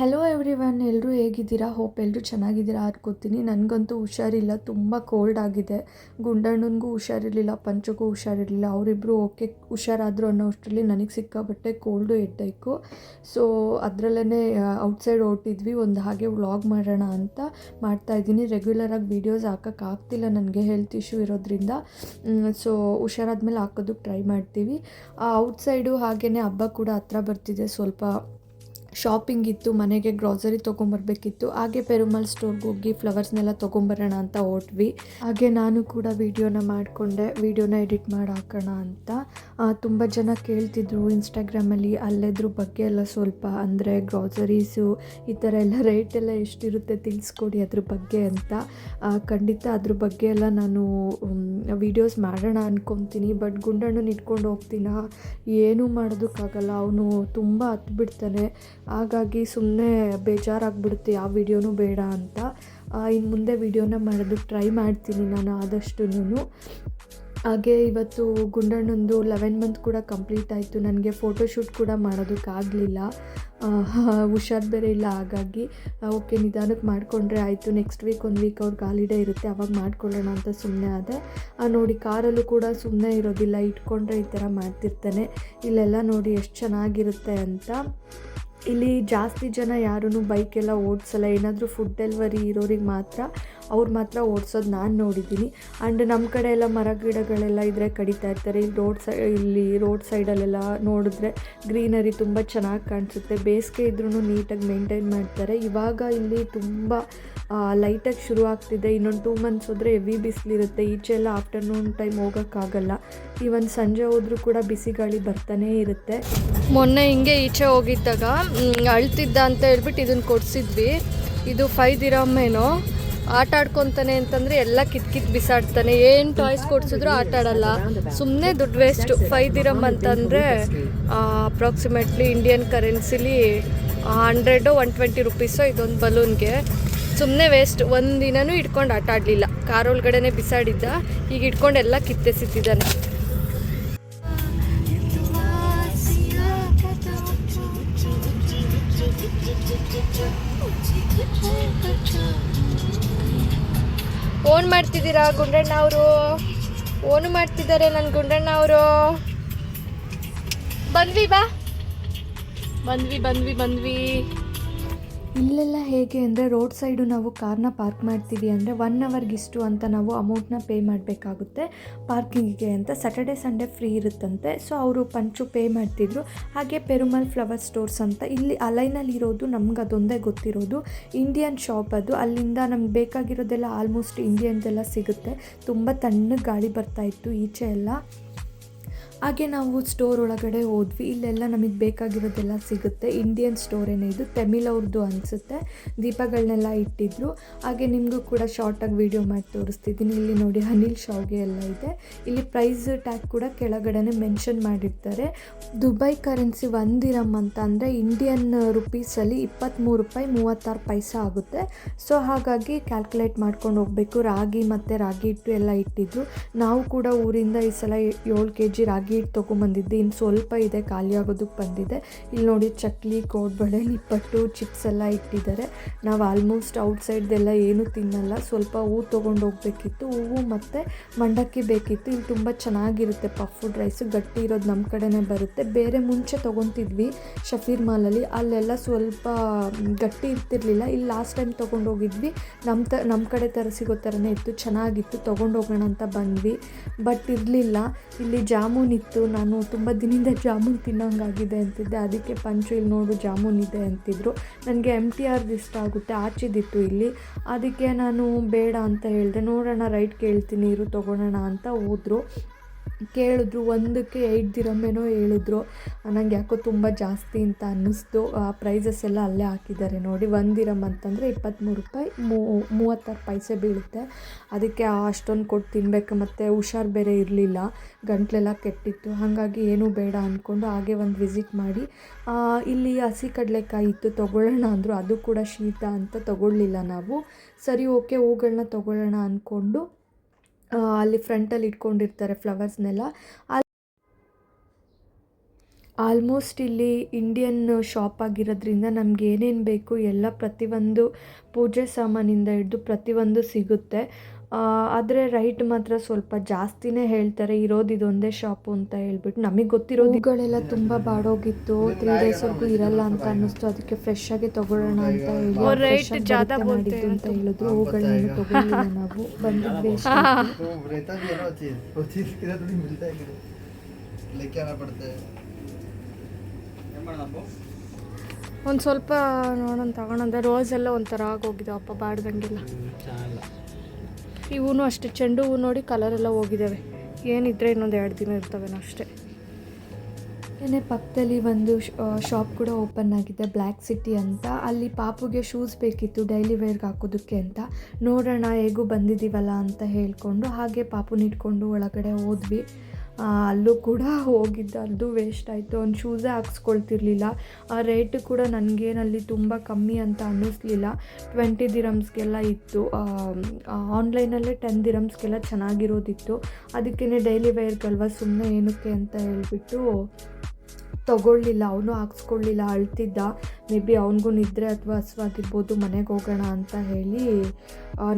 Hello every one ಎಲ್ಲರೂ ಹೇಗಿದ್ದೀರಾ? Hope ಎಲ್ಲರೂ ಚೆನ್ನಾಗಿದ್ದೀರಾ ಅನ್ಕೋತೀನಿ ನನಗಂತೂ ಹುಷಾರಿಲ್ಲ, ತುಂಬ ಕೋಲ್ಡ್ ಆಗಿದೆ. ಗುಂಡಣ್ಣನಿಗೂ ಹುಷಾರಿರಲಿಲ್ಲ, ಪಂಚಗೂ ಹುಷಾರಿರಲಿಲ್ಲ. ಅವರಿಬ್ಬರು ಓಕೆ ಹುಷಾರಾದರು ಅನ್ನೋ ಅಷ್ಟರಲ್ಲಿ ನನಗೆ ಸಿಕ್ಕಾಬಟ್ಟೆ ಕೋಲ್ಡು ಎಡ್ಡೈಕು ಸೊ ಅದರಲ್ಲೇ ಔಟ್ಸೈಡ್ ಹೊರಟಿದ್ವಿ. ಒಂದು ಹಾಗೆ ವ್ಲಾಗ್ ಮಾಡೋಣ ಅಂತ ಮಾಡ್ತಾಯಿದ್ದೀನಿ ರೆಗ್ಯುಲರಾಗಿ ವೀಡಿಯೋಸ್ ಹಾಕೋಕ್ಕಾಗ್ತಿಲ್ಲ ನನಗೆ ಹೆಲ್ತ್ ಇಶ್ಯೂ ಇರೋದ್ರಿಂದ. ಸೊ ಹುಷಾರಾದ್ಮೇಲೆ ಹಾಕೋದಕ್ಕೆ ಟ್ರೈ ಮಾಡ್ತೀವಿ. ಔಟ್ಸೈಡು ಹಾಗೆಯೇ ಹಬ್ಬ ಕೂಡ ಹತ್ರ ಬರ್ತಿದೆ. ಸ್ವಲ್ಪ ಶಾಪಿಂಗ್ ಇತ್ತು, ಮನೆಗೆ ಗ್ರಾಸರಿ ತೊಗೊಂಬರ್ಬೇಕಿತ್ತು. ಹಾಗೆ ಪೆರುಮಲ್ ಸ್ಟೋರ್ಗೆ ಹೋಗಿ ಫ್ಲವರ್ಸ್ನೆಲ್ಲ ತೊಗೊಂಬರೋಣ ಅಂತ ಹೊಟ್ವಿ. ಹಾಗೆ ನಾನು ಕೂಡ ವೀಡಿಯೋನ ಮಾಡಿಕೊಂಡೆ. ವೀಡಿಯೋನ ಎಡಿಟ್ ಮಾಡಿ ಹಾಕೋಣ ಅಂತ. ತುಂಬ ಜನ ಕೇಳ್ತಿದ್ರು ಇನ್ಸ್ಟಾಗ್ರಾಮಲ್ಲಿ ಅಲ್ಲೆದ್ರ ಬಗ್ಗೆ ಎಲ್ಲ ಸ್ವಲ್ಪ ಅಂದರೆ ಗ್ರಾಸರೀಸು ಈ ಥರ ಎಲ್ಲ ರೇಟ್ ಎಲ್ಲ ಎಷ್ಟಿರುತ್ತೆ ತಿಳಿಸ್ಕೊಡಿ ಅದ್ರ ಬಗ್ಗೆ ಅಂತ. ಖಂಡಿತ ಅದ್ರ ಬಗ್ಗೆ ಎಲ್ಲ ನಾನು ವೀಡಿಯೋಸ್ ಮಾಡೋಣ ಅಂದ್ಕೊತೀನಿ ಬಟ್ ಗುಂಡಣ್ಣನ ಇಟ್ಕೊಂಡು ಹೋಗ್ತೀನ? ಏನೂ ಮಾಡೋದಕ್ಕಾಗಲ್ಲ. ಅವನು ತುಂಬ ಹತ್ಬಿಡ್ತಾನೆ. ಹಾಗಾಗಿ ಸುಮ್ಮನೆ ಬೇಜಾರಾಗ್ಬಿಡುತ್ತೆ ಯಾವ ವಿಡಿಯೋನೂ ಬೇಡ ಅಂತ. ಇನ್ನು ಮುಂದೆ ವಿಡಿಯೋನ ಮಾಡೋದಕ್ಕೆ ಟ್ರೈ ಮಾಡ್ತೀನಿ ನಾನು ಆದಷ್ಟುನು ಹಾಗೆ ಇವತ್ತು ಗುಂಡಣ್ಣಂದು ಲೆವೆನ್ ಮಂತ್ ಕೂಡ ಕಂಪ್ಲೀಟ್ ಆಯಿತು. ನನಗೆ ಫೋಟೋಶೂಟ್ ಕೂಡ ಮಾಡೋದಕ್ಕಾಗಲಿಲ್ಲ ಹುಷಾರು ಬೇರೆ ಇಲ್ಲ, ಹಾಗಾಗಿ ಓಕೆ, ನಿಧಾನಕ್ಕೆ ಮಾಡಿಕೊಂಡ್ರೆ ಆಯಿತು. ನೆಕ್ಸ್ಟ್ ವೀಕ್ ಒಂದು ವೀಕ್ ಅವ್ರಿಗೆ ಹಾಲಿಡೇ ಇರುತ್ತೆ, ಅವಾಗ ಮಾಡ್ಕೊಳ್ಳೋಣ ಅಂತ ಸುಮ್ಮನೆ ಆದೆ. ನೋಡಿ, ಕಾರಲ್ಲೂ ಕೂಡ ಸುಮ್ಮನೆ ಇರೋದಿಲ್ಲ, ಇಟ್ಕೊಂಡ್ರೆ ಈ ಥರ ಮಾಡ್ತಿರ್ತಾನೆ. ಇಲ್ಲೆಲ್ಲ ನೋಡಿ ಎಷ್ಟು ಚೆನ್ನಾಗಿರುತ್ತೆ ಅಂತ. ಇಲ್ಲಿ ಜಾಸ್ತಿ ಜನ ಯಾರೂ ಬೈಕೆಲ್ಲ ಓಡಿಸಲ್ಲ. ಏನಾದರೂ ಫುಡ್ ಡೆಲಿವರಿ ಇರೋರಿಗೆ ಮಾತ್ರ ಅವ್ರು ಮಾತ್ರ ಓಡಿಸೋದು ನಾನು ನೋಡಿದ್ದೀನಿ. ಆ್ಯಂಡ್ ನಮ್ಮ ಕಡೆ ಎಲ್ಲ ಮರ ಗಿಡಗಳೆಲ್ಲ ಇದ್ದರೆ ಕಡಿತಾ ಇರ್ತಾರೆ. ಇಲ್ಲಿ ರೋಡ್ ಸೈ ಇಲ್ಲಿ ರೋಡ್ ಸೈಡಲ್ಲೆಲ್ಲ ನೋಡಿದ್ರೆ ಗ್ರೀನರಿ ತುಂಬ ಚೆನ್ನಾಗಿ ಕಾಣಿಸುತ್ತೆ. ಬೇಸಿಗೆ ಇದ್ರೂ ನೀಟಾಗಿ ಮೇಂಟೈನ್ ಮಾಡ್ತಾರೆ. ಇವಾಗ ಇಲ್ಲಿ ತುಂಬ ಲೈಟಾಗಿ ಶುರು ಆಗ್ತಿದೆ ಇನ್ನೊಂದು ಟೂ ಮಂತ್ಸ್ ಹೋದರೆ ಹೆವಿ ಬಿಸಿಲಿರುತ್ತೆ. ಈಚೆ ಎಲ್ಲ ಆಫ್ಟರ್ನೂನ್ ಟೈಮ್ ಹೋಗೋಕ್ಕಾಗಲ್ಲ. ಈವನ್ ಸಂಜೆ ಹೋದರೂ ಕೂಡ ಬಿಸಿ ಗಾಳಿ ಬರ್ತಾನೇ ಇರುತ್ತೆ. ಮೊನ್ನೆ ಹಿಂಗೆ ಈಚೆ ಹೋಗಿದ್ದಾಗ ಅಳ್ತಿದ್ದ ಅಂತ ಹೇಳ್ಬಿಟ್ಟು ಇದನ್ನು ಕೊಡಿಸಿದ್ವಿ. ಇದು ಫೈ ದಿರಮ್ಮೇನೋ ಆಟ ಆಡ್ಕೊತಾನೆ ಅಂತಂದ್ರೆ ಎಲ್ಲ ಕಿತ್ ಕಿತ್ ಬಿಸಾಡ್ತಾನೆ. ಏನು ಟಾಯ್ಸ್ ಕೊಡ್ಸಿದ್ರು ಆಟ ಆಡಲ್ಲ. ಸುಮ್ಮನೆ ದುಡ್ಡು ವೇಸ್ಟ್ ಫೈ ದಿರಮ್ ಅಂತಂದರೆ ಅಪ್ರಾಕ್ಸಿಮೇಟ್ಲಿ ಇಂಡಿಯನ್ ಕರೆನ್ಸಿಲಿ ಹಂಡ್ರೆಡು ಒನ್ ಟ್ವೆಂಟಿ ರುಪೀಸು ಇದೊಂದು ಬಲೂನ್ಗೆ ಸುಮ್ಮನೆ ವೇಸ್ಟ್ ಒಂದು ದಿನನೂ ಇಟ್ಕೊಂಡು ಆಟ ಆಡಲಿಲ್ಲ. ಕಾರ್ ಒಳಗಡೆನೆ ಬಿಸಾಡಿದ್ದ ಈಗ ಇಟ್ಕೊಂಡು ಎಲ್ಲ ಕಿತ್ತೆಸಿದ್ದಾನೆ ಓನ್ ಮಾಡ್ತಿದ್ದೀರಾ ಗುಂಡಣ್ಣ ಅವರು? ಓನು ಮಾಡ್ತಿದ್ದಾರೆ ನನ್ನ ಗುಂಡಣ್ಣ ಅವರು. ಬಂದ್ವಿ ಬಾ. ಬಂದ್ವಿ ಬಂದ್ವಿ ಬಂದ್ವಿ. ಇಲ್ಲೆಲ್ಲ ಹೇಗೆ ಅಂದರೆ ರೋಡ್ ಸೈಡು ನಾವು ಕಾರ್ನ ಪಾರ್ಕ್ ಮಾಡ್ತೀವಿ ಅಂದರೆ ಒನ್ ಅವರ್ಗಿಷ್ಟು ಅಂತ ನಾವು ಅಮೌಂಟ್ನ ಪೇ ಮಾಡಬೇಕಾಗುತ್ತೆ ಪಾರ್ಕಿಂಗಿಗೆ ಅಂತ. ಸ್ಯಾಟರ್ಡೆ ಸಂಡೇ ಫ್ರೀ ಇರುತ್ತಂತೆ. ಸೊ ಅವರು ಪಂಚು ಪೇ ಮಾಡ್ತಿದ್ರು. ಹಾಗೆ ಪೆರುಮಲ್ ಫ್ಲವರ್ ಸ್ಟೋರ್ಸ್ ಅಂತ. ಇಲ್ಲಿ ಅಲೈನಲ್ಲಿ ಇರೋದು ನಮ್ಗೆ ಅದೊಂದೇ ಗೊತ್ತಿರೋದು. ಇಂಡಿಯನ್ ಶಾಪ್ ಅದು. ಅಲ್ಲಿಂದ ನಮ್ಗೆ ಬೇಕಾಗಿರೋದೆಲ್ಲ ಆಲ್ಮೋಸ್ಟ್ ಇಂಡಿಯನ್ದೆಲ್ಲ ಸಿಗುತ್ತೆ. ತುಂಬ ತಣ್ಣಗೆ ಗಾಳಿ ಬರ್ತಾಯಿತ್ತು ಈಚೆ ಎಲ್ಲ. ಹಾಗೆ ನಾವು ಸ್ಟೋರ್ ಒಳಗಡೆ ಹೋದ್ವಿ. ಇಲ್ಲೆಲ್ಲ ನಮಗೆ ಬೇಕಾಗಿರೋದೆಲ್ಲ ಸಿಗುತ್ತೆ. ಇಂಡಿಯನ್ ಸ್ಟೋರೇನೇ ಇದು, ತಮಿಳ್ ಅವ್ರದ್ದು ಅನಿಸುತ್ತೆ. ದೀಪಗಳನ್ನೆಲ್ಲ ಇಟ್ಟಿದ್ರು. ಹಾಗೆ ನಿಮಗೂ ಕೂಡ ಶಾರ್ಟಾಗಿ ವಿಡಿಯೋ ಮಾಡಿ ತೋರಿಸ್ತಿದ್ದೀನಿ. ಇಲ್ಲಿ ನೋಡಿ ಅನಿಲ್ ಶಾವ್ಗೆ ಎಲ್ಲ ಇದೆ. ಇಲ್ಲಿ ಪ್ರೈಸ್ ಟ್ಯಾಗ್ ಕೂಡ ಕೆಳಗಡೆನೆ ಮೆನ್ಷನ್ ಮಾಡಿರ್ತಾರೆ. ದುಬೈ ಕರೆನ್ಸಿ ಒಂದಿರಮ್ ಅಂತ ಅಂದರೆ ಇಂಡಿಯನ್ ರುಪೀಸಲ್ಲಿ ಇಪ್ಪತ್ತ್ಮೂರು ರೂಪಾಯಿ ಮೂವತ್ತಾರು ಪೈಸೆ ಆಗುತ್ತೆ. ಸೊ ಹಾಗಾಗಿ ಕ್ಯಾಲ್ಕುಲೇಟ್ ಮಾಡ್ಕೊಂಡು ಹೋಗಬೇಕು. ರಾಗಿ ಮತ್ತು ರಾಗಿ ಹಿಟ್ಟು ಎಲ್ಲ ಇಟ್ಟಿದ್ರು. ನಾವು ಕೂಡ ಊರಿಂದ ಈ ಸಲ ಏಳು ಕೆ ಜಿ ರಾಗಿ ಹಿಟ್ಟು ತೊಗೊಂಬಂದಿದ್ದೆ. ಇನ್ನು ಸ್ವಲ್ಪ ಇದೆ, ಖಾಲಿ ಆಗೋದಕ್ಕೆ ಬಂದಿದೆ. ಇಲ್ಲಿ ನೋಡಿ ಚಕ್ಲಿ, ಕೋಡ್ಬಳೆ, ನಿಪ್ಪಟ್ಟು, ಚಿಪ್ಸ್ ಎಲ್ಲ ಇಟ್ಟಿದ್ದಾರೆ. ನಾವು ಆಲ್ಮೋಸ್ಟ್ ಔಟ್ಸೈಡ್ದೆಲ್ಲ ಏನೂ ತಿನ್ನಲ್ಲ. ಸ್ವಲ್ಪ ಹೂವು ತೊಗೊಂಡು ಹೋಗ್ಬೇಕಿತ್ತು. ಹೂವು ಮತ್ತು ಮಂಡಕ್ಕಿ ಬೇಕಿತ್ತು. ಇಲ್ಲಿ ತುಂಬ ಚೆನ್ನಾಗಿರುತ್ತೆ ಫುಡ್ ರೈಸು ಗಟ್ಟಿ ಇರೋದು ನಮ್ಮ ಕಡೆನೇ ಬರುತ್ತೆ. ಬೇರೆ ಮುಂಚೆ ತೊಗೊತಿದ್ವಿ ಶಫೀರ್ ಮಾಲಲ್ಲಿ ಅಲ್ಲೆಲ್ಲ ಸ್ವಲ್ಪ ಗಟ್ಟಿ ಇರ್ತಿರ್ಲಿಲ್ಲ. ಇಲ್ಲಿ ಲಾಸ್ಟ್ ಟೈಮ್ ತೊಗೊಂಡು ಹೋಗಿದ್ವಿ. ನಮ್ಮ ತ, ನಮ್ಮ ಕಡೆ ಥರ ಸಿಗೋ ಥರನೇ ಇತ್ತು. ಚೆನ್ನಾಗಿತ್ತು. ತೊಗೊಂಡು ಹೋಗೋಣ ಅಂತ ಬಂದ್ವಿ. ಬಟ್ ಇರಲಿಲ್ಲ. ಇಲ್ಲಿ ಜಾಮೂನ್ ಇತ್ತು. ನಾನು ತುಂಬ ದಿನದಿಂದ ಜಾಮೂನ್ ತಿನ್ನೋಂಗಾಗಿದೆ ಅಂತಿದ್ದೆ. ಅದಕ್ಕೆ ಪಂಚು ಇಲ್ಲಿ ನೋಡು ಜಾಮೂನ್ ಇದೆ ಅಂತಿದ್ರು. ನನಗೆ ಎಂ ಟಿ ಆರ್ದು ಇಷ್ಟ ಆಗುತ್ತೆ. ಆಚಿದಿತ್ತು ಇಲ್ಲಿ. ಅದಕ್ಕೆ ನಾನು ಬೇಡ ಅಂತ ಹೇಳಿದೆ. ನೋಡೋಣ, ರೈಟ್ ಕೇಳ್ತೀನಿ, ಇರು, ತೊಗೊಳೋಣ ಅಂತ ಹೋದ್ರು. ಕೇಳಿದ್ರು, ಒಂದಕ್ಕೆ ಏಯ್ಟ್ ಏನೋ ಹೇಳಿದ್ರು. ನಂಗೆ ಯಾಕೋ ತುಂಬ ಜಾಸ್ತಿ ಅಂತ ಅನ್ನಿಸ್ತು. ಆ ಪ್ರೈಸಸ್ ಎಲ್ಲ ಅಲ್ಲೇ ಹಾಕಿದ್ದಾರೆ ನೋಡಿ. ಒಂದು ದಿರಮ್ ಅಂತಂದರೆ ಇಪ್ಪತ್ತ್ಮೂರು ರೂಪಾಯಿ ಮೂವತ್ತಾರು ಪೈಸೆ ಬೀಳುತ್ತೆ. ಅದಕ್ಕೆ ಅಷ್ಟೊಂದು ಕೊಟ್ಟು ತಿನ್ನಬೇಕು ಮತ್ತು ಹುಷಾರು ಬೇರೆ ಇರಲಿಲ್ಲ. ಗಂಟ್ಲೆಲ್ಲ ಕೆಟ್ಟಿತ್ತು. ಹಾಗಾಗಿ ಏನೂ ಬೇಡ ಅಂದ್ಕೊಂಡು ಹಾಗೆ ಒಂದು ವಿಸಿಟ್ ಮಾಡಿ. ಇಲ್ಲಿ ಹಸಿ ಕಡಲೆಕಾಯಿ ಇತ್ತು. ತೊಗೊಳ್ಳೋಣ ಅಂದರು. ಅದು ಕೂಡ ಶೀತ ಅಂತ ತೊಗೊಳ್ಳಿಲ್ಲ ನಾವು. ಸರಿ, ಓಕೆ ಹೂಗಳನ್ನ ತೊಗೊಳ್ಳೋಣ ಅಂದ್ಕೊಂಡು ಅಲ್ಲಿ ಫ್ರಂಟಲ್ಲಿ ಇಟ್ಕೊಂಡಿರ್ತಾರೆ ಫ್ಲವರ್ಸ್ನೆಲ್ಲ. ಆಲ್ಮೋಸ್ಟ್ ಇಲ್ಲಿ ಇಂಡಿಯನ್ ಶಾಪ್ ಆಗಿರೋದ್ರಿಂದ ನಮ್ಗೆ ಏನೇನು ಬೇಕು ಎಲ್ಲ ಪ್ರತಿಯೊಂದು ಪೂಜೆ ಸಾಮಾನಿಂದ ಹಿಡಿದು ಪ್ರತಿಯೊಂದು ಸಿಗುತ್ತೆ. ಆದರೆ ರೈಟ್ ಮಾತ್ರ ಸ್ವಲ್ಪ ಜಾಸ್ತಿನೇ ಹೇಳ್ತಾರೆ. ಇರೋದು ಇದೊಂದೇ ಶಾಪು ಅಂತ ಹೇಳ್ಬಿಟ್ಟು ನಮಗೆ ಗೊತ್ತಿರೋದು ಇವುಗಳೆಲ್ಲ ತುಂಬ ಬಾಡೋಗಿತ್ತು. ತ್ರೀ ಡೇಸ್ವರೆಗೂ ಇರಲ್ಲ ಅಂತ ಅನ್ನಿಸ್ತು. ಅದಕ್ಕೆ ಫ್ರೆಶ್ ಆಗಿ ತಗೊಳ್ಳೋಣ ಅಂತ ಹೇಳಿ ಮಾಡಿದ್ದು ಅಂತ ಹೇಳಿದ್ರು. ಹೂಗಳನ್ನ ತಗೊಳ್ಳಿಲ್ಲ ನಾವು. ಬಂದಿದ್ದೆ ಒಂದು ಸ್ವಲ್ಪ ನೋಡೋಣ ರೋಸ್ ರೋಸೆಲ್ಲ ಒಂಥರ ಆಗೋಗಿದೆ. ಅಪ್ಪ ಬಾಡ್ದಂಗಿಲ್ಲ. ಇವೂ ಅಷ್ಟೇ, ಚೆಂಡು ಹೂವು ನೋಡಿ ಕಲರ್ ಎಲ್ಲ ಹೋಗಿದ್ದಾವೆ ಏನಿದ್ರೆ ಇನ್ನೊಂದು ಎರಡು ದಿನ ಇರ್ತವೇನೋ ಅಷ್ಟೇ. ಏನೇ, ಪಕ್ಕದಲ್ಲಿ ಒಂದು ಶಾಪ್ ಕೂಡ ಓಪನ್ ಆಗಿದೆ ಬ್ಲ್ಯಾಕ್ ಸಿಟಿ ಅಂತ. ಅಲ್ಲಿ ಪಾಪುಗೆ ಶೂಸ್ ಬೇಕಿತ್ತು ಡೈಲಿ ವೇರ್ಗೆ ಹಾಕೋದಕ್ಕೆ ಅಂತ. ನೋಡೋಣ, ಹೇಗೂ ಬಂದಿದ್ದೀವಲ್ಲ ಅಂತ ಹೇಳಿಕೊಂಡು, ಹಾಗೆ ಪಾಪುನ ಇಟ್ಕೊಂಡು ಒಳಗಡೆ ಹೋದ್ವಿ. ಅಲ್ಲೂ ಕೂಡ ಹೋಗಿದ್ದ. ಅದು ವೇಸ್ಟ್ ಆಯಿತು. ಅವ್ನು ಶೂಸೇ ಹಾಕ್ಸ್ಕೊಳ್ತಿರ್ಲಿಲ್ಲ. ಆ ರೇಟ್ ಕೂಡ ನನಗೇನಲ್ಲಿ ತುಂಬ ಕಮ್ಮಿ ಅಂತ ಅನ್ನಿಸ್ಲಿಲ್ಲ. ಟ್ವೆಂಟಿ ದಿರಮ್ಸ್ಗೆಲ್ಲ ಇತ್ತು. ಆನ್ಲೈನಲ್ಲೇ ಟೆನ್ ದಿರಮ್ಸ್ಗೆಲ್ಲ ಚೆನ್ನಾಗಿರೋದಿತ್ತು. ಅದಕ್ಕೇ ಡೈಲಿ ವೇರ್ಗಲ್ವ ಸುಮ್ಮನೆ ಏನಕ್ಕೆ ಅಂತ ಹೇಳ್ಬಿಟ್ಟು ತಗೊಳ್ಳಿಲ್ಲ, ಅವನು ಹಾಕ್ಸ್ಕೊಳ್ಳಿಲ್ಲ, ಅಳ್ತಿದ್ದ. ಮೇ ಬಿ ಅವನಿಗೂ ನಿದ್ರೆ ಅಥವಾ ಹಸುವಾಗಿರ್ಬೋದು, ಮನೆಗೆ ಹೋಗೋಣ ಅಂತ ಹೇಳಿ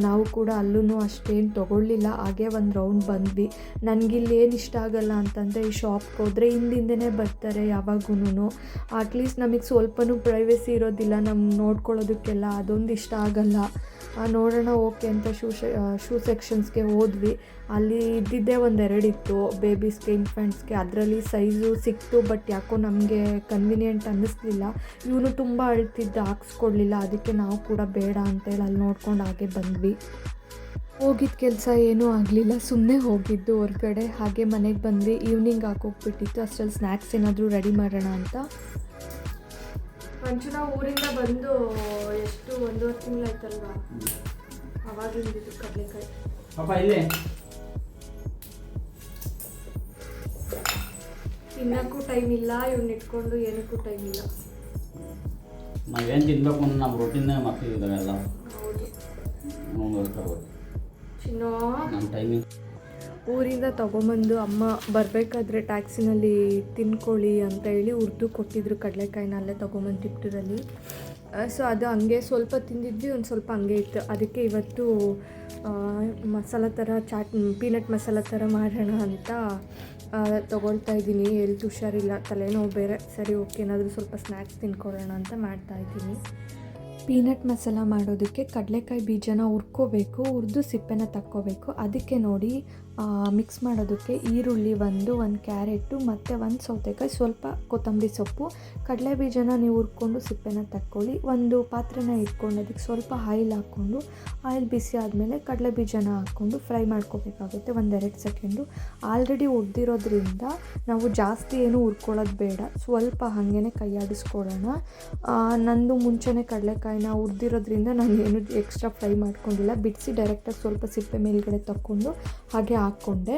ನಾವು ಕೂಡ ಅಲ್ಲೂ ಅಷ್ಟೇನು ತೊಗೊಳ್ಳಿಲ್ಲ. ಹಾಗೆ ಒಂದು ರೌಂಡ್ ಬಂದ್ವಿ. ನನಗಿಲ್ಲಿ ಏನು ಇಷ್ಟ ಆಗಲ್ಲ ಅಂತಂದರೆ, ಈ ಶಾಪ್ಗೆ ಹೋದರೆ ಹಿಂದಿಂದನೇ ಬರ್ತಾರೆ ಯಾವಾಗೂ ಅಟ್ಲೀಸ್ಟ್ ನಮಗೆ ಸ್ವಲ್ಪನೂ ಪ್ರೈವೇಸಿ ಇರೋದಿಲ್ಲ ನಮ್ಮ ನೋಡ್ಕೊಳ್ಳೋದಕ್ಕೆಲ್ಲ ಅದೊಂದು ಇಷ್ಟ ಆಗಲ್ಲ. ನೋಡೋಣ, ಓಕೆ ಅಂತ ಶೂ ಶೂ ಸೆಕ್ಷನ್ಸ್ಗೆ ಹೋದ್ವಿ. ಅಲ್ಲಿ ಇದ್ದಿದ್ದೇ ಒಂದೆರಡು ಇತ್ತು ಬೇಬೀಸ್ಗೆ, ಇನ್ಫೆಂಟ್ಸ್ಗೆ. ಅದರಲ್ಲಿ ಸೈಜು ಸಿಕ್ತು, ಬಟ್ ಯಾಕೋ ನಮಗೆ ಕನ್ವಿನಿಯೆಂಟ್ ಅನ್ನಿಸ್ಲಿಲ್ಲ. ಇವನು ತುಂಬ ಅಳ್ತಿದ್ದ, ಹಾಕ್ಸ್ಕೊಡ್ಲಿಲ್ಲ. ಅದಕ್ಕೆ ನಾವು ಕೂಡ ಬೇಡ ಅಂತೇಳಿ ಅಲ್ಲಿ ನೋಡ್ಕೊಂಡು ಹಾಗೆ ಬಂದ್ವಿ. ಹೋಗಿದ್ದ ಕೆಲಸ ಏನೂ ಆಗಲಿಲ್ಲ. ಸುಮ್ಮನೆ ಹೋಗಿದ್ದು ಹೊರಗಡೆ ಹಾಗೆ ಮನೆಗೆ ಬಂದ್ವಿ. ಈವ್ನಿಂಗ್ ಹಾಕೋಗ್ಬಿಟ್ಟಿತ್ತು ಅಷ್ಟರಲ್ಲಿ ಸ್ನ್ಯಾಕ್ಸ್ ಏನಾದರೂ ರೆಡಿ ಮಾಡೋಣ ಅಂತ. ಮಂಚುನ ಊರಿಂದ ಬಂದು ಎಷ್ಟು ಒಂದೂವರೆ ತಿಂಗಳಾಯ್ತಲ್ವಾ? ಅವಾಗಿಂದಿದ್ದು ಕಡಲೆಕಾಯಿ. ಪಾಪ ಇಲ್ಲೇ. ತಿನ್ನಕ್ಕೂ ಟೈಮ್ ಇಲ್ಲ ಇವ್ನ ಇಟ್ಕೊಂಡು ಏನಕ್ಕೂ ಟೈಮ್ ಇಲ್ಲ. ನಾವೇನು ತಿನ್ಬೇಕು ಅಂದ್ರೆ ನಮ್ಮ ರೊಟೀನೇ ಮಕ್ಕಳಿದ್ದಾವೆ ಎಲ್ಲ. ಹೌದು. ಚಿನ್ನೋ. ನಮ್ಮ ಟೈಮಿಂಗ್ ಊರಿಂದ ತೊಗೊಂಬಂದು ಅಮ್ಮ ಬರಬೇಕಾದ್ರೆ ಟ್ಯಾಕ್ಸಿನಲ್ಲಿ ತಿನ್ಕೊಳ್ಳಿ ಅಂತ ಹೇಳಿ ಹುರಿದು ಕೊಟ್ಟಿದ್ರು ಕಡಲೆಕಾಯಿನ ಅಲ್ಲೇ ತೊಗೊಂಬಂದು ತಿಪ್ಟೂರಲ್ಲಿ ಸೊ ಅದು ಹಂಗೆ ಸ್ವಲ್ಪ ತಿಂದಿದ್ವಿ, ಒಂದು ಸ್ವಲ್ಪ ಹಂಗೆ ಇತ್ತು. ಅದಕ್ಕೆ ಇವತ್ತು ಮಸಾಲ ಥರ ಚಾಟ್, ಪೀನಟ್ ಮಸಾಲ ಥರ ಮಾಡೋಣ ಅಂತ ತಗೊಳ್ತಾ ಇದ್ದೀನಿ. ಎಲ್ತ್ ಹುಷಾರಿಲ್ಲ, ತಲೆನೋವು ಬೇರೆ. ಸರಿ, ಓಕೆ, ಏನಾದರೂ ಸ್ವಲ್ಪ ಸ್ನ್ಯಾಕ್ಸ್ ತಿನ್ಕೊಳ್ಳೋಣ ಅಂತ ಮಾಡ್ತಾ ಇದ್ದೀನಿ. ಪೀನಟ್ ಮಸಾಲ ಮಾಡೋದಕ್ಕೆ ಕಡಲೆಕಾಯಿ ಬೀಜನ ಹುರ್ಕೋಬೇಕು, ಹುರಿದು ಸಿಪ್ಪೆನ ತಕ್ಕೋಬೇಕು. ಅದಕ್ಕೆ ನೋಡಿ ಮಿಕ್ಸ್ ಮಾಡೋದಕ್ಕೆ ಈರುಳ್ಳಿ ಒಂದು ಒಂದು ಕ್ಯಾರೆಟು, ಮತ್ತು ಒಂದು ಸೌತೆಕಾಯಿ, ಸ್ವಲ್ಪ ಕೊತ್ತಂಬರಿ ಸೊಪ್ಪು, ಕಡಲೆ ಬೀಜನ ನೀವು ಹುರ್ಕೊಂಡು ಸಿಪ್ಪೆನ ತಕ್ಕೊಳ್ಳಿ. ಒಂದು ಪಾತ್ರೆನ ಇಟ್ಕೊಂಡು ಅದಕ್ಕೆ ಸ್ವಲ್ಪ ಆಯಿಲ್ ಹಾಕ್ಕೊಂಡು ಆಯಿಲ್ ಬಿಸಿ ಆದಮೇಲೆ ಕಡಲೆ ಬೀಜನ ಹಾಕ್ಕೊಂಡು ಫ್ರೈ ಮಾಡ್ಕೋಬೇಕಾಗುತ್ತೆ ಒಂದೆರಡು ಸೆಕೆಂಡು ಆಲ್ರೆಡಿ ಹುರಿದಿರೋದ್ರಿಂದ ನಾವು ಜಾಸ್ತಿ ಏನು ಹುರ್ಕೊಳ್ಳೋದು ಬೇಡ. ಸ್ವಲ್ಪ ಹಾಗೇ ಕೈಯಾಡಿಸ್ಕೊಳ್ಳೋಣ ನಂದು ಮುಂಚೆನೇ ಕಡಲೆಕಾಯಿನ ಹುರಿದಿರೋದ್ರಿಂದ ನಾನು ಏನು ಎಕ್ಸ್ಟ್ರಾ ಫ್ರೈ ಮಾಡ್ಕೊಂಡಿಲ್ಲ. ಬಿಡಿಸಿ ಡೈರೆಕ್ಟಾಗಿ ಸ್ವಲ್ಪ ಸಿಪ್ಪೆ ಮೇಲ್ಗಡೆ ತಕ್ಕೊಂಡು ಹಾಗೆ ಹಾಕ್ಕೊಂಡೆ.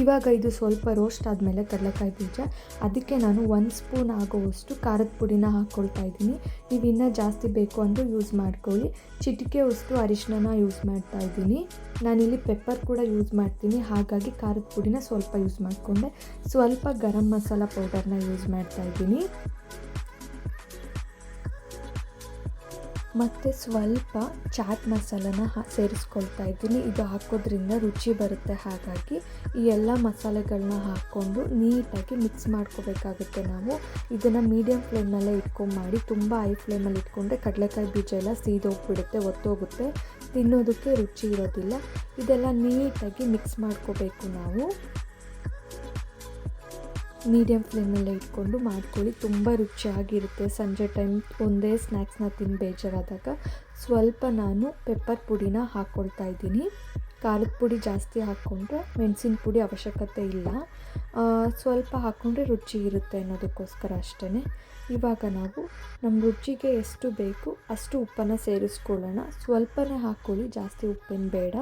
ಇವಾಗ ಇದು ಸ್ವಲ್ಪ ರೋಸ್ಟ್ ಆದಮೇಲೆ ಕಡಲೆಕಾಯಿ ಬೀಜ. ಅದಕ್ಕೆ ನಾನು ಒಂದು ಸ್ಪೂನ್ ಆಗೋವಷ್ಟು ಖಾರದ ಪುಡಿನ ಹಾಕ್ಕೊಳ್ತಾ ಇದ್ದೀನಿ. ನೀವು ಇನ್ನೂ ಜಾಸ್ತಿ ಬೇಕು ಅಂದರೆ ಯೂಸ್ ಮಾಡ್ಕೊಳ್ಳಿ. ಚಿಟಿಕೆ ಅಷ್ಟು ಅರಿಶಿನ ಯೂಸ್ ಮಾಡ್ತಾ ಇದ್ದೀನಿ. ನಾನಿಲ್ಲಿ ಪೆಪ್ಪರ್ ಕೂಡ ಯೂಸ್ ಮಾಡ್ತೀನಿ. ಹಾಗಾಗಿ ಖಾರದ ಪುಡಿನ ಸ್ವಲ್ಪ ಯೂಸ್ ಮಾಡಿಕೊಂಡೆ. ಸ್ವಲ್ಪ ಗರಂ ಮಸಾಲ ಪೌಡರ್ನ ಯೂಸ್ ಮಾಡ್ತಾ ಇದ್ದೀನಿ. ಮತ್ತು ಸ್ವಲ್ಪ ಚಾಟ್ ಮಸಾಲನ ಸೇರಿಸ್ಕೊಳ್ತಾ ಇದ್ದೀನಿ. ಇದು ಹಾಕೋದ್ರಿಂದ ರುಚಿ ಬರುತ್ತೆ. ಹಾಗಾಗಿ ಈ ಎಲ್ಲ ಮಸಾಲೆಗಳನ್ನ ಹಾಕ್ಕೊಂಡು ನೀಟಾಗಿ ಮಿಕ್ಸ್ ಮಾಡ್ಕೋಬೇಕಾಗುತ್ತೆ ನಾವು. ಇದನ್ನು ಮೀಡಿಯಮ್ ಫ್ಲೇಮ್ನಲ್ಲೇ ಇಟ್ಕೊಂಡು ಮಾಡಿ ತುಂಬ ಹೈ ಫ್ಲೇಮಲ್ಲಿ ಇಟ್ಕೊಂಡ್ರೆ ಕಡಲೆಕಾಯಿ ಬೀಜ ಎಲ್ಲ ಸೀದೋಗ್ಬಿಡುತ್ತೆ, ಒತ್ತೋಗುತ್ತೆ. ತಿನ್ನೋದಕ್ಕೆ ರುಚಿ ಇರೋದಿಲ್ಲ. ಇದೆಲ್ಲ ನೀಟಾಗಿ ಮಿಕ್ಸ್ ಮಾಡ್ಕೋಬೇಕು ನಾವು. ಮೀಡಿಯಮ್ ಫ್ಲೇಮಲ್ಲೇ ಇಟ್ಕೊಂಡು ಮಾಡ್ಕೊಳ್ಳಿ. ತುಂಬ ರುಚಿಯಾಗಿರುತ್ತೆ. ಸಂಜೆ ಟೈಮ್ ಒಂದೇ ಸ್ನ್ಯಾಕ್ಸ್ನ ತಿಂದು ಬೇಜಾರಾದಾಗ ಸ್ವಲ್ಪ ನಾನು ಪೆಪ್ಪರ್ ಪುಡಿನ ಹಾಕ್ಕೊಳ್ತಾ ಇದ್ದೀನಿ. ಖಾರದ ಪುಡಿ ಜಾಸ್ತಿ ಹಾಕ್ಕೊಂಡ್ರೆ ಮೆಣಸಿನ ಪುಡಿ ಅವಶ್ಯಕತೆ ಇಲ್ಲ. ಸ್ವಲ್ಪ ಹಾಕ್ಕೊಂಡ್ರೆ ರುಚಿ ಇರುತ್ತೆ ಅನ್ನೋದಕ್ಕೋಸ್ಕರ ಅಷ್ಟೇ ಇವಾಗ ನಾವು ನಮ್ಮ ರುಚಿಗೆ ಎಷ್ಟು ಬೇಕು ಅಷ್ಟು ಉಪ್ಪನ್ನು ಸೇರಿಸ್ಕೊಳ್ಳೋಣ. ಸ್ವಲ್ಪನೇ ಹಾಕ್ಕೊಳ್ಳಿ, ಜಾಸ್ತಿ ಉಪ್ಪೇನು ಬೇಡ.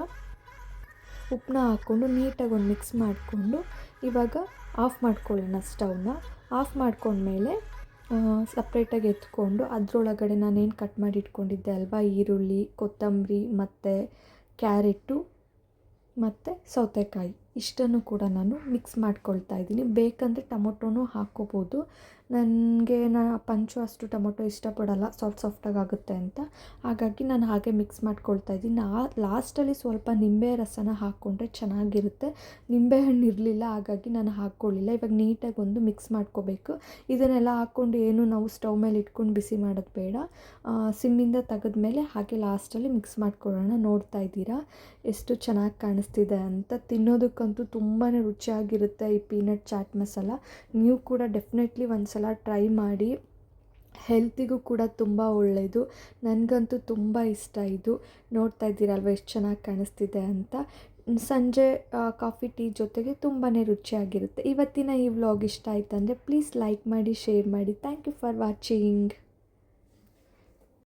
ಉಪ್ಪನ್ನ ಹಾಕ್ಕೊಂಡು ನೀಟಾಗಿ ಒಂದು ಮಿಕ್ಸ್ ಮಾಡಿಕೊಂಡು ಇವಾಗ ಆಫ್ ಮಾಡ್ಕೊಳ್ಳೋಣ ಸ್ಟವ್ನ. ಆಫ್ ಮಾಡ್ಕೊಂಡ್ಮೇಲೆ ಸಪ್ರೇಟಾಗಿ ಎತ್ಕೊಂಡು ಅದರೊಳಗಡೆ ನಾನೇನು ಕಟ್ ಮಾಡಿ ಇಟ್ಕೊಂಡಿದ್ದೆ ಅಲ್ವಾ? ಈರುಳ್ಳಿ, ಕೊತ್ತಂಬರಿ ಮತ್ತು ಕ್ಯಾರೆಟು ಮತ್ತು ಸೌತೆಕಾಯಿ. ಇಷ್ಟನ್ನು ಕೂಡ ನಾನು ಮಿಕ್ಸ್ ಮಾಡ್ಕೊಳ್ತಾ ಇದ್ದೀನಿ. ಬೇಕಂದರೆ ಟೊಮೊಟೊನೂ ಹಾಕ್ಕೋಬೋದು. ನನಗೆ ನಾ ಪಂಚು ಅಷ್ಟು ಟೊಮೊಟೊ ಇಷ್ಟಪಡಲ್ಲ ಸಾಫ್ಟ್ ಸಾಫ್ಟಾಗಿ ಆಗುತ್ತೆ ಅಂತ. ಹಾಗಾಗಿ ನಾನು ಹಾಗೆ ಮಿಕ್ಸ್ ಮಾಡ್ಕೊಳ್ತಾ ಇದ್ದೀನಿ. ಆ ಲಾಸ್ಟಲ್ಲಿ ಸ್ವಲ್ಪ ನಿಂಬೆ ರಸನ ಹಾಕ್ಕೊಂಡ್ರೆ ಚೆನ್ನಾಗಿರುತ್ತೆ. ನಿಂಬೆ ಹಣ್ಣು ಇರಲಿಲ್ಲ, ಹಾಗಾಗಿ ನಾನು ಹಾಕ್ಕೊಳ್ಳಿಲ್ಲ. ಇವಾಗ ನೀಟಾಗಿ ಒಂದು ಮಿಕ್ಸ್ ಮಾಡ್ಕೋಬೇಕು. ಇದನ್ನೆಲ್ಲ ಹಾಕ್ಕೊಂಡು ಏನು ನಾವು ಸ್ಟವ್ ಮೇಲೆ ಇಟ್ಕೊಂಡು ಬಿಸಿ ಮಾಡೋದು ಬೇಡ. ಸಿಮ್ಮಿಂದ ತೆಗೆದ ಮೇಲೆ ಹಾಗೆ ಲಾಸ್ಟಲ್ಲಿ ಮಿಕ್ಸ್ ಮಾಡ್ಕೊಳ್ಳೋಣ. ನೋಡ್ತಾ ಇದ್ದೀರಾ? ಎಷ್ಟು ಚೆನ್ನಾಗಿ ಕಾಣಿಸ್ತಿದೆ ಅಂತ. ತಿನ್ನೋದಕ್ಕಂತೂ ತುಂಬಾ ರುಚಿಯಾಗಿರುತ್ತೆ ಈ ಪೀನಟ್ ಚಾಟ್ ಮಸಾಲ ನೀವು ಕೂಡ ಡೆಫಿನೆಟ್ಲಿ ಒಂದು ಸಲ ಟ್ರೈ ಮಾಡಿ. ಹೆಲ್ತಿಗೂ ಕೂಡ ತುಂಬ ಒಳ್ಳೆಯದು ನನಗಂತೂ ತುಂಬ ಇಷ್ಟ ಇದು. ನೋಡ್ತಾ ಇದ್ದೀರಲ್ವ ಎಷ್ಟು ಚೆನ್ನಾಗಿ ಕಾಣಿಸ್ತಿದೆ ಅಂತ. ಸಂಜೆ ಕಾಫಿ, ಟೀ ಜೊತೆಗೆ ತುಂಬಾ ರುಚಿಯಾಗಿರುತ್ತೆ. ಇವತ್ತಿನ ಈ ವ್ಲಾಗ್ ಇಷ್ಟ ಆಯ್ತು ಅಂದರೆ ಪ್ಲೀಸ್ ಲೈಕ್ ಮಾಡಿ, ಶೇರ್ ಮಾಡಿ. Thank you for watching.